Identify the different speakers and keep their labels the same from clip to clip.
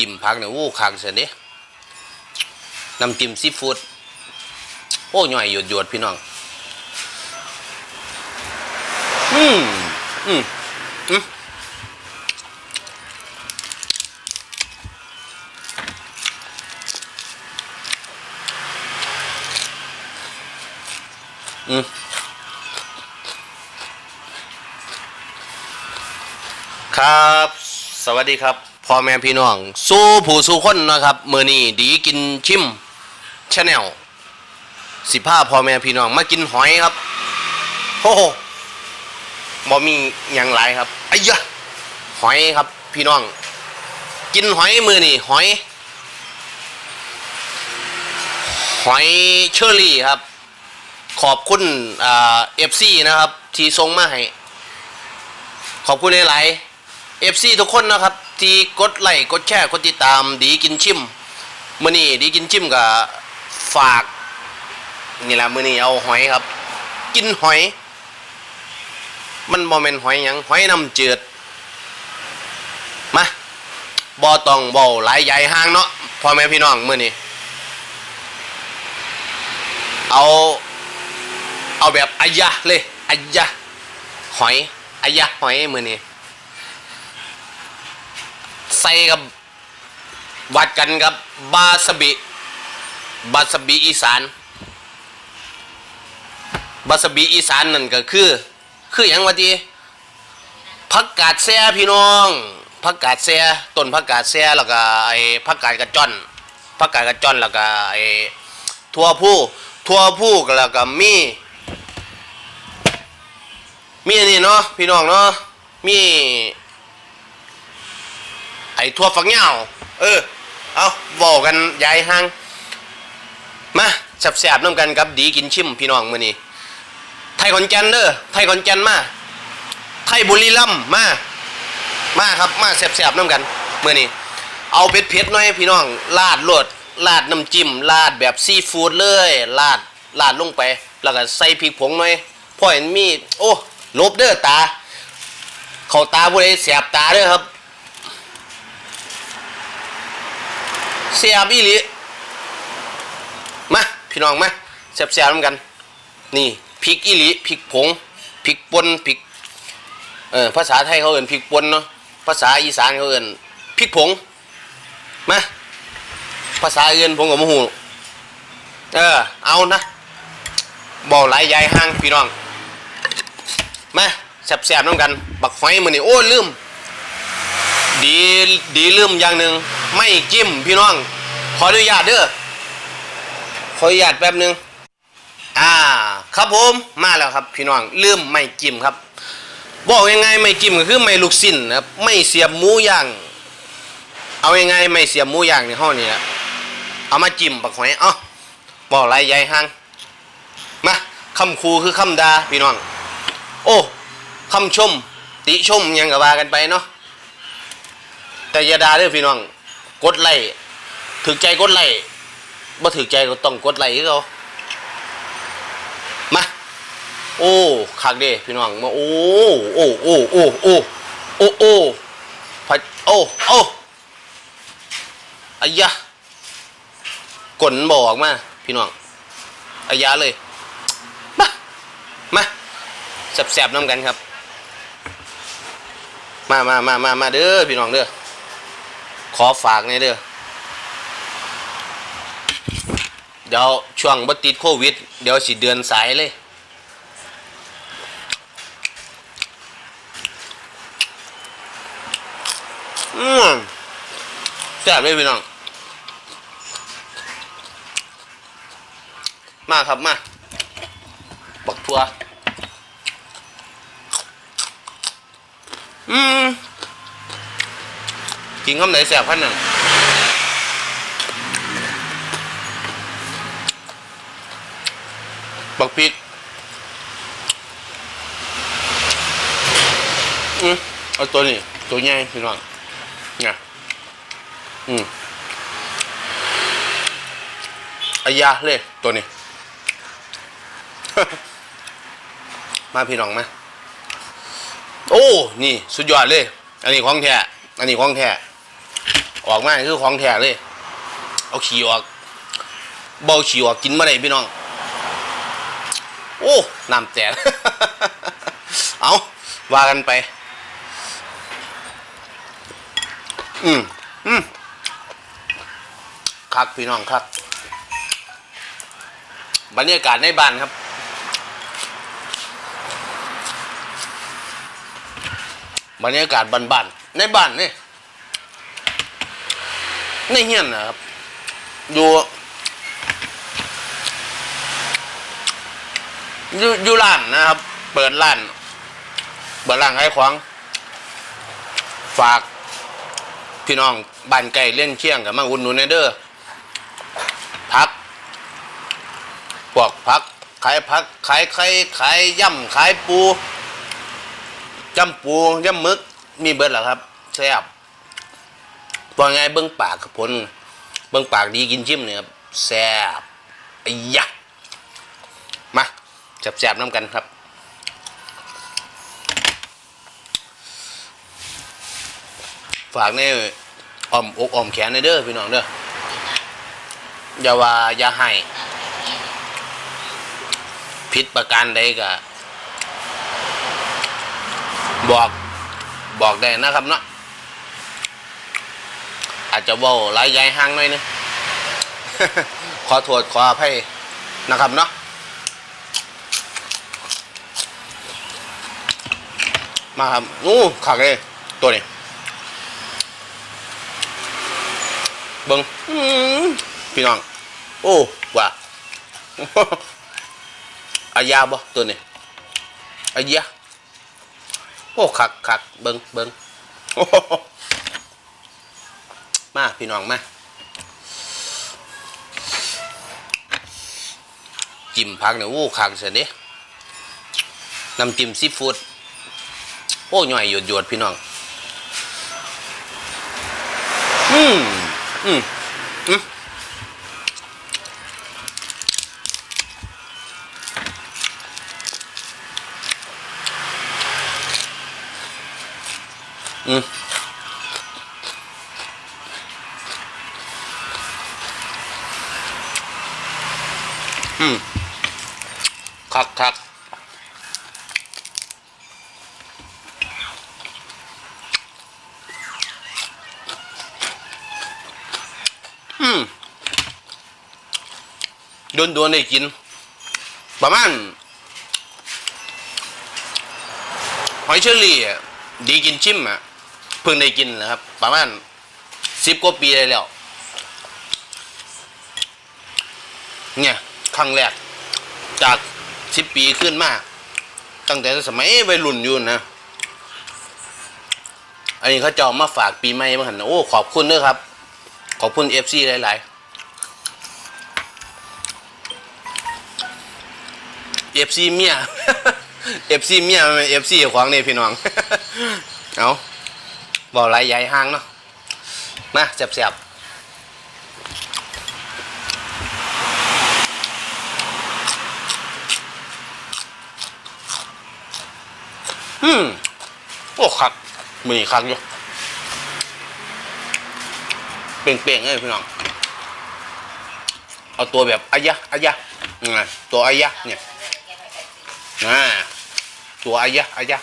Speaker 1: จิ้มผักเนี่ยโอ้คักเสียเด้น้ำจิ้มซีฟู้ดโอ้หน่อยหยดหยดพี่น้อง อืมอืมอืมอืมครับ สวัสดีครับ พ่อแม่พี่น้อง สู้ผู้สู้คนนะครับมือนี้ดีกินชิมชาแนลสิผ้าพ่อแม่พี่น้องมากินหอยครับโอ้โหบ่มีอย่างไรครับไอ้ยะหอยครับพี่น้อง กินหอยมือนี่หอย หอยเชอรี่ครับ ขอบคุณเอฟซีนะครับ ที่ส่งมาให้ขอบคุณหลายเอฟซีทุกคนนะครับ ที่กดไลค์กดแชร์กดติดตามดีกินชิมมือนี่ดีกินชิมกับฝากนี่แหละมือนี่เอาหอยครับ กินหอย มันบ่แม่นหอยยังหอยน้ำจืดมาบ่ต้องบาหลายใหญ่ห้างเนาะพ่อแม่พี่น้องมื้อนี้เอาเอาแบบอายะเลยอายะหอยอายะหอยมือนี้ ใส่กับวัดกันกับบาสบิบาสบิอีสานบาสบิอีสานนั่นก็คือ คืออย่างว่าดีผักกาดแซ่พี่น้องผักกาดแซ่ต้นผักกาดแซ่แล้วก็ไอ้ผักกาดกระจ้อนผักกาดกระจ้อนแล้วก็ไอ้ทั่วผู้ทั่วผู้ก็แล้วก็มีมีอันนี้เนาะพี่น้องเนาะมี อ้ทั่วฝักเหย้าเออ เอาบอกกันยายห่าง มาแซ่บๆน้ำกันกับดีกินชิมพี่น้องมือนี้ ไทยขอนแก่นเด้อไทยขอนแก่นมา ไทยบุรีรัมมา มาครับมาแซ่บๆน้ำกันมือนี้ เอาเผ็ดๆหน่อยพี่น้องลาดรดลาดน้ำจิ้มลาดแบบซีฟู้ดเลยลาดลาดลงไป แล้วก็ใส่พริกผงหน่อยพ่อเห็นมี โอ้ลบเด้อตา เขาตาผู้ใดแสบตาเด้อครับ แสบอีหลีมาพี่น้องมาแซ่บๆน้ำกัน นี่พริกอีหลีพริกผงพริกป่นพริกเออภาษาไทยเขาเอ่นพริกป่นเนาะภาษาอีสานเขาเอ่นพริกผงมาภาษาอื่นผมก็บ่ฮู้เออเอานะบ่หลายยายห่างพี่น้องมาแซ่บๆน้ำกัน บักหอยมื้อนี้โอ้ลืมดีดีลืมอย่างหนึ่ง ไม่จิ้มพี่น้อง ขออนุญาตเด้อขออนุญาตแป๊บหนึง อ่า ครับผมมาแล้วครับ พี่น้องลืมไม่จิ้มครับ บอกยังไงไม่จิ้มก็คือไม่ลูกสิ้นนะครับไม่เสียบหมูย่างเอายังไงไม่เสียบหมูย่างในห้องนี้นะเอามาจิ้มปักหอยเอ้าบอกไรใหญ่ห้างมาคำครูคือคำดาพี่น้อง โอ้คำชม ติชมยังกับว่ากันไปเนาะแต่อยาดาเด้อพี่น้อง กดไลค์ถึกใจกดไลค์บ่ถึกใจก็ต้องกดไลค์เขามาโอ้คักเด้พี่น้องมาโอ้โอ้โอ้โอ้โอ้โอ้โอ้พโอ้โอ้อายะกลนบอกมาพี่น้องอายะเลยมามาแสบๆน้ำกันครับ มามามามามาเด้อพี่น้องเด้อ ขอฝากในเด้อเดี๋ยวช่วงบัติดโควิด เดี๋ยวสิเดือนสายเลย อืมแซ่บเลยพี่น้อง มาครับมา บักทัว อืม กินคำไหนแซ่บพันหนึ่งบักพริกอืมเอาตัวนี้ ตัวใหญ่พี่น้องเนี่ยอืมอายาเลยตัวนี้ มาพี่น้องมาโอ้ นี่ สุดยอดเลย อันนี้ของแท้ อันนี้ของแท้ ออกมาคือของแท้เลย เอาขี้ออก เบาขี้ออกกินมาได้พี่น้อง โอ้น้ำแตกเอาว่ากันไป อืมอืมคักพี่น้องครับบรรยากาศในบ้านครับบรรยากาศบ้านๆในบ้านนี่ ในเฮียนนะครับอยู่อยู่อยู่ร้านนะครับ เปิดร้าน เปิดร้านขายของ ฝาก พี่น้องบ้านไก่เล่นเชียงกับมาอุ่นหนุนในเด้อพักพวกพักขายพักขายไข่ขายย่ำขายปูย่ำปูย่ำมึก มีเบิดเหรอครับแซ่บ ว่าไงเบิ้องปากกับผลเบิ้องปากดีกินชิมเนี่ยครับแซ่บไอ้ยะมาแซ่บๆน้ำกันครับฝากในอ้อมอกอ้อมแขนในเด้อพี่น้องเด้ออย่าว่าอย่าให้ผิดประการใดก็บอกบอกได้นะครับเนาะ อาจจะว่าหลายยายห่างหน่อยนึงขอโทษขออภัยนะครับเนาะมาครับอู้ขักเลยตัวนี้เบิงอื้อหือพี่น้อง โอ้ว่าอายาบ่ตัวนี้อายาโอ้คักคักเบิงเบิงโอ้ มาพี่น้องมาจิ้มผักเนี่ยโอ้คักเสียเด้น้ำจิ้มซีฟู้ดโอ้หน่อยหยดหยดพี่น้อง อืมอืมอืมอืม ดนโดนๆได้กิน ประมาณหอยเชอรี่ะดีกินชิมอะเพิ่งได้กินนะครับ ประมาณสิบกว่าปีได้แล้ว เนี่ยครั้งแรก จากสิบปีขึ้นมาตั้งแต่สมัยวัยรุ่นอยู่นะ อันนี้เขาจะเอามาฝากปีใหม่มาหันนะโอ้ ขอบคุณด้วยครับ ขอบคุณเอฟซีหลาย ๆ อฟซีเมียเอฟซีเมียเอฟซีของนี่พี่น้อง เอาบอกไรใหญ่ห้างเนาะ มาแสบๆอืมโอ้คักมือคักอยู่เป่งๆเลยพี่น้อง เอาตัวแบบอายะอายะตัวอายะเนี่ย นะตัวอายะอายะ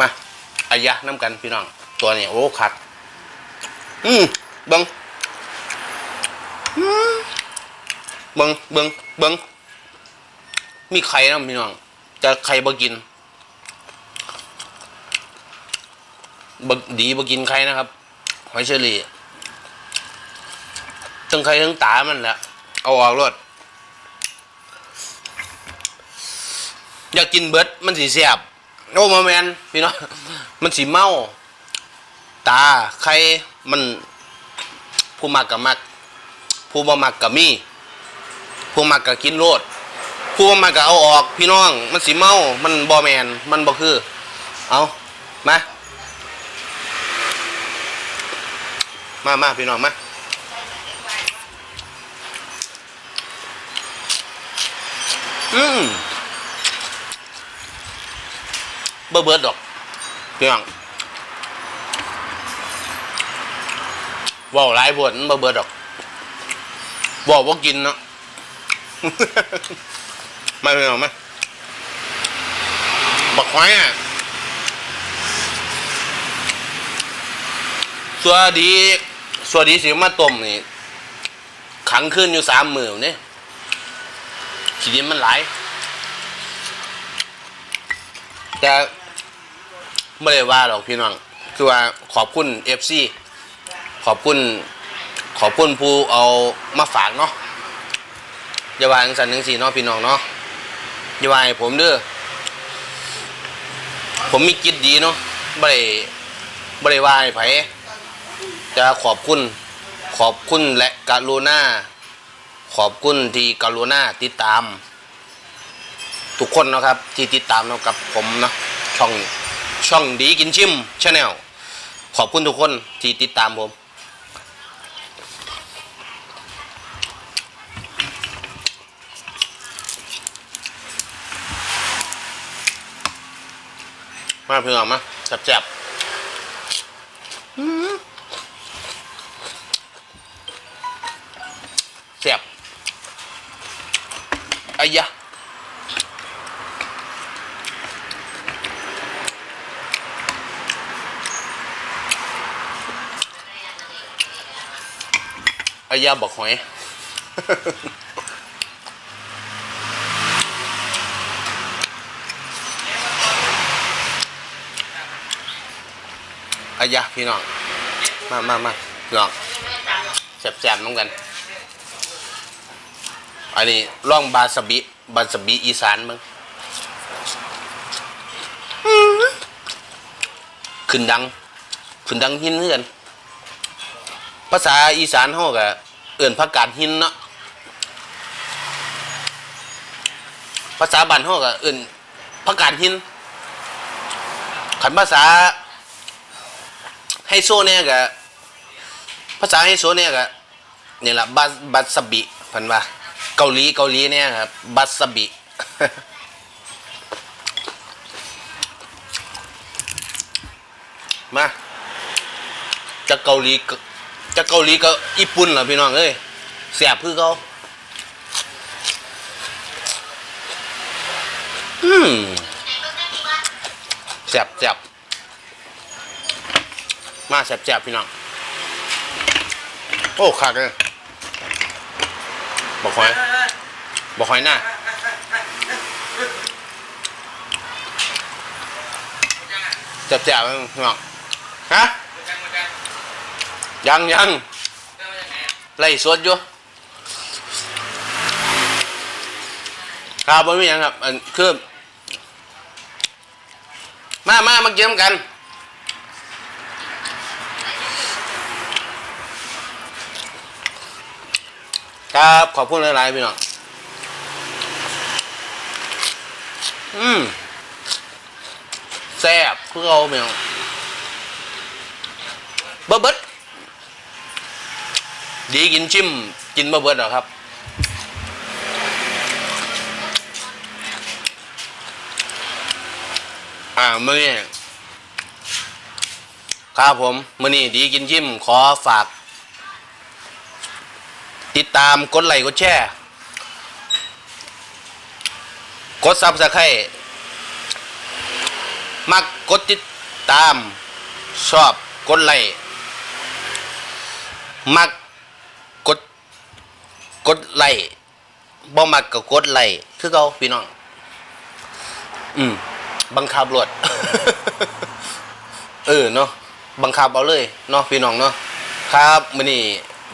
Speaker 1: มาอายะน้ำกันพี่น้อง ตัวนี้โอ้ขัด อืมเบิงเบิงเบิงเบิงมีไข่นะพี่น้องจะไข่บ่กินบดีบ่กินไข่นะครับหอยเชอรี่ทั้งใครทั้งตามันแหละเอาออกรถ อยากกินเบิดมันสีเสียบโอ้มาแมนพี่น้องมันสีเมา ตาใครมันผู้มักกับมัก ผู้บ่มักกับมี ผู้มักกับกินโลด ผู้บ่มักกับเอาออก พี่น้อง มันสีเมา มันบอแมน มันบ่คือ เอามา มามาพี่น้องมาอืม เบอร์เบิร์ดดอกเพียงว่าหลายบทมันบ่เบิดดอกบอกว่ากินเนาะไม่ไม่เอาไหมบักไว้อะสัวดีสัวดีสิมาต้มนี่ขังขึ้นอยู่สามมือเนี่ยขีดินมันหลายแต่ ไม่ได้ว่าหรอกพี่น้อง คือว่าขอบคุณเอฟซีขอบคุณ ขอบคุณผู้เอามาฝากเนาะอย่าว่าจังสันจังสี่เนาะพี่น้องเนาะอย่าว่าให้ผมเด้อผมมีกิจดีเนาะไม่ได้ไม่ได้ว่าให้ไผจะขอบคุณ ขอบคุณและกรุณาขอบคุณที่กรุณาติดตาม ทุกคนเนาะครับที่ติดตามเนาะกับผมเนาะช่อง ช่องดีกินชิมชาแนลขอบคุณทุกคนที่ติดตามผม มาเพื่อนมาแซ่บๆอื้อแซ่บไอ้ยะ ยาบอกหอย อายาพี่น้อง มามามาพี่น้องแสบๆน้องกัน อันนี้ร่องบาสบิบาสบิอีสานมึงขึ้นดัง ขึ้นดังหินเพื่อนภาษาอีสานเฮาก็ เอื่นผักกาดหินเนาะภาษาบ้านเฮาก็เอื่นผักกาดหินขันภาษาไฮโซเนี่ยก็ภาษาไฮโซเนี่ยก็นี่แหละบัสบัสบิพิ่นว่าเกาหลีเกาหลีเนี่ยครับบัสบิมาจะเกาหลี ก็จะเกาหลีก็ญี่ปุ่นเหรอพี่น้องเอ้ยเสียบคือเขาอืมแสบแสบมาแสบแสบพี่น้อง โอ้ขาดเลยบอกหอยบอกหอยหน้าแสบแสบพี่น้องฮะ ยังยังไล่สวดอยู่ครับไม่มีหยังครับอันคือมามามาเกี่ยมกันครับขอบคุณหลาย ๆ พี่น้อง อืมแซ่บคือเอาพี่น้องเบิดเบิด ดีกินชิมกินเบิดเบิดเหรอครับ อ่ามื่อนี้ครับผมมื่อนี้ดีกินชิม ขอฝาก ติดตามกดไลค์กดแชร์กดซับสไครต์มักกดติดตาม ชอบกดไลค์มัก กดไลค์บ่มักก็กดไลค์คือเขาพี่น้อง อืม บังคับรวด เออเนาะบังคับเอาเลยเนาะพี่น้องเนาะครับมื้อนี้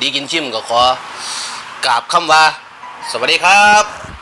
Speaker 1: ดีกินชิมก็ขอกราบคำว่า สวัสดีครับ